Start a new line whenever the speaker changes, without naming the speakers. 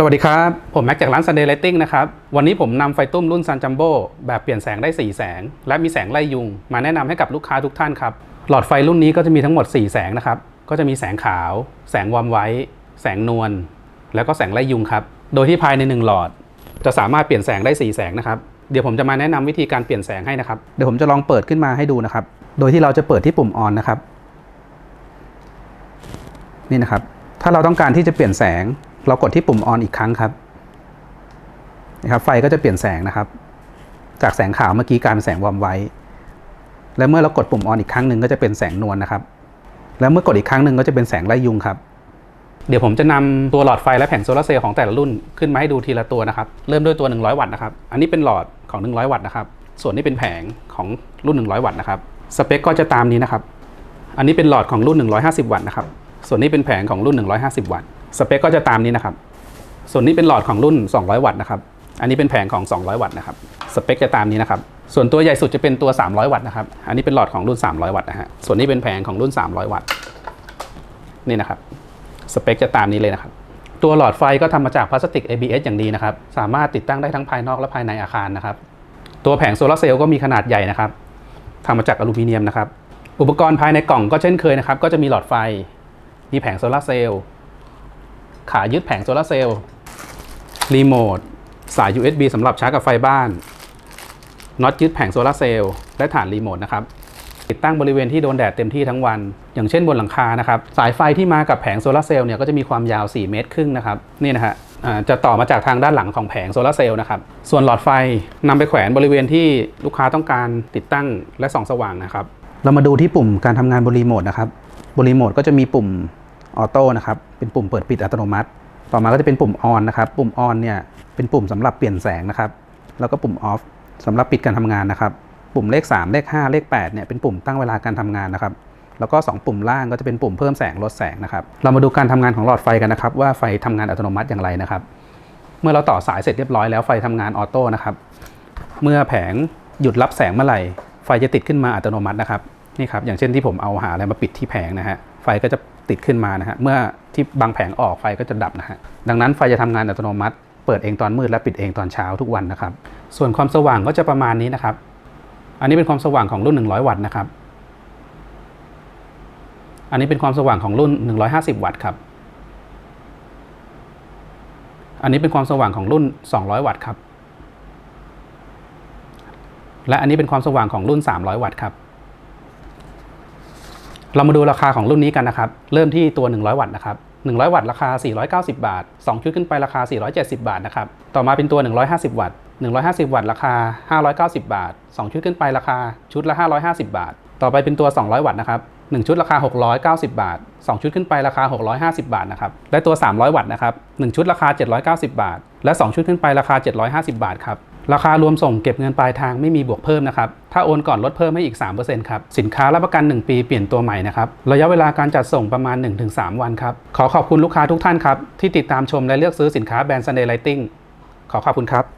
สวัสดีครับ ผมแม็กจากร้าน Sunday Lighting นะครับ วันนี้ผมนำไฟตุ้มรุ่น Sun Jumbo แบบเปลี่ยนแสงได้ 4 แสง และมีแสงไล่ยุง มาแนะนำให้กับลูกค้าทุกท่านครับ หลอดไฟรุ่นนี้ก็จะมีทั้งหมด 4 แสงนะครับ ก็จะมีแสงขาว แสงวอมไว้ แสงนวล แล้วก็แสงไล่ยุงครับ โดยที่ภายใน 1 หลอด จะสามารถเปลี่ยนแสงได้ 4 แสงนะครับ เดี๋ยวผมจะมาแนะนำวิธีการเปลี่ยนแสงให้นะครับ เดี๋ยวผมจะลองเปิดขึ้นมาให้ดูนะครับ โดยที่เราจะเปิดที่ปุ่ม on นะครับ นี่นะครับ ถ้าเราต้องการที่จะเปลี่ยนแสง เรากดที่ปุ่ม on อีกครั้งครับนะครับ ไฟก็จะเปลี่ยนแสงนะครับ จากแสงขาวเมื่อกี้กลายเป็นแสงวอมไว้ และเมื่อเรากดปุ่ม on อีกครั้งหนึ่งก็จะเป็นแสงนวลนะครับ แล้วเมื่อกดอีกครั้งหนึ่งก็จะเป็นแสงไล่ยุงครับ เดี๋ยวผมจะนำตัวหลอดไฟและแผงโซลาร์เซลล์ของแต่ละรุ่นขึ้นมาให้ดูทีละตัวนะครับ เริ่มด้วยตัว 100 วัตต์นะครับ อันนี้เป็นหลอดของ 100 วัตต์นะครับ ส่วนนี้เป็นแผงของรุ่น 100 วัตต์นะครับ สเปคก็จะตามนี้นะครับ อันนี้เป็นหลอดของรุ่น 150 วัตต์นะครับ ส่วนนี้เป็นแผงของรุ่น 150 วัตต์ สเปคก็จะตามนี้นะครับ ส่วนนี้เป็นหลอดของรุ่น 200 วัตต์นะครับ อันนี้เป็นแผงของ 200 วัตต์นะครับ สเปคจะตามนี้นะครับ ส่วนตัวใหญ่สุดจะเป็นตัว 300 วัตต์นะครับ อันนี้เป็นหลอดของรุ่น 300 วัตต์นะฮะ ส่วนนี้เป็นแผงของรุ่น 300 วัตต์ นี่นะครับ สเปคจะตามนี้เลยนะครับ ตัวหลอดไฟก็ทำมาจากพลาสติก ABS อย่างดีนะครับ สามารถติดตั้งได้ทั้งภายนอกและภายในอาคารนะครับ ตัวแผงโซลาร์เซลล์ก็มีขนาดใหญ่นะครับทำมาจากอลูมิเนียมนะครับ อุปกรณ์ภายในกล่องก็เช่นเคยนะครับ ก็จะมีหลอดไฟ มีแผงโซลาร์เซลล์ ขายึดแผงโซลาร์เซลล์รีโมทสาย USB สำหรับชาร์จกับไฟบ้านน็อตยึดแผงโซลาร์เซลล์และฐานรีโมทนะครับติดตั้งบริเวณที่โดนแดดเต็มที่ทั้งวัน อย่างเช่นบนหลังคานะครับสายไฟที่มากับแผงโซลาร์เซลล์เนี่ยก็จะมีความยาว 4 เมตรครึ่งนะครับนี่นะฮะจะต่อมาจากทางด้านหลังของแผงโซลาร์เซลล์นะครับส่วนหลอดไฟนำไปแขวนบริเวณที่ลูกค้าต้องการติดตั้งและส่องสว่างนะครับ เรามาดูที่ปุ่มการทำงานบนรีโมทนะครับบนรีโมทก็จะมีปุ่ม ออโต้นะครับเป็นปุ่มเปิดปิดอัตโนมัติ ต่อมาก็จะเป็นปุ่มออนนะครับปุ่มออนเนี่ยเป็นปุ่มสำหรับเปลี่ยนแสงนะครับแล้วก็ปุ่มออฟสำหรับปิดการทำงานนะครับ ปุ่มเลข 3 เลข 5 เลข8เนี่ยเป็นปุ่มตั้งเวลาการทำงานนะครับแล้วก็ 2 ปุ่มล่างก็จะเป็นปุ่มเพิ่มแสงลดแสงนะครับ เรามาดูการทำงานของหลอดไฟกันนะครับ ว่าไฟทำงานอัตโนมัติอย่างไรนะครับ เมื่อเราต่อสายเสร็จเรียบร้อยแล้วไฟทำงานออโต้นะครับ เมื่อแผงหยุดรับแสงเมื่อไหร่ ไฟจะติดขึ้นมาอัตโนมัตินะครับ นี่ครับอย่างเช่นที่ผมเอาหาอะไรมาปิดที่แผงนะฮะไฟก็จะติดขึ้นมานะฮะเมื่อที่บางแผงออกไฟก็จะดับนะฮะดังนั้นไฟจะทำงานอัตโนมัติ เปิดเองตอนมืดและปิดเองตอนเช้าทุกวันนะครับ ส่วนความสว่างก็จะประมาณนี้นะครับ อันนี้เป็นความสว่างของรุ่น 100 วัตต์นะครับ อันนี้เป็นความสว่างของรุ่น 150 วัตต์ครับ อันนี้เป็นความสว่างของรุ่น 200 วัตต์ครับ และอันนี้เป็นความสว่างของรุ่น 300 วัตต์ครับ เรามาดูราคาของรุ่นนี้กันนะครับ เริ่มที่ตัว 100 วัตต์นะครับ 100 วัตต์ราคา 490 บาท 2 ชุดขึ้นไปราคา 470 บาทนะครับ ต่อมาเป็นตัว 150 วัตต์ 150 วัตต์ราคา 590 บาท 2 ชุดขึ้นไปราคาชุดละ 550 บาท ต่อไปเป็นตัว 200 วัตต์นะครับ 1 ชุดราคา 690 บาท 2 ชุดขึ้นไปราคา 650 บาทนะครับ และตัว 300 วัตต์นะครับ 1 ชุดราคา 790 บาท และ 2 ชุดขึ้นไปราคา 750 บาทครับ ราคารวมส่งเก็บเงินปลายทางไม่มีบวกเพิ่มนะครับ ถ้าโอนก่อนลดเพิ่มให้อีก 3%ครับ สินค้ารับประกัน 1 ปีเปลี่ยนตัวใหม่นะครับ ระยะเวลาการจัดส่งประมาณ 1-3 วันครับ ขอขอบคุณลูกค้าทุกท่านครับ ที่ติดตามชมและเลือกซื้อสินค้าแบรนด์ Sunday Lighting ขอขอบคุณครับ